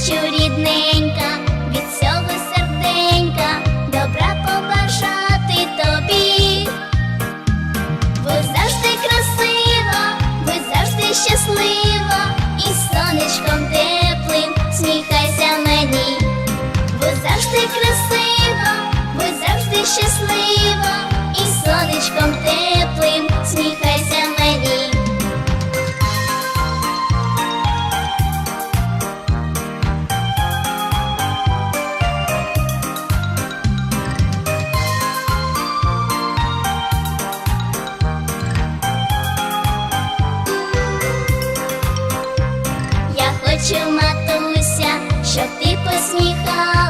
хочу рідненька, Щоб ти посміхалася.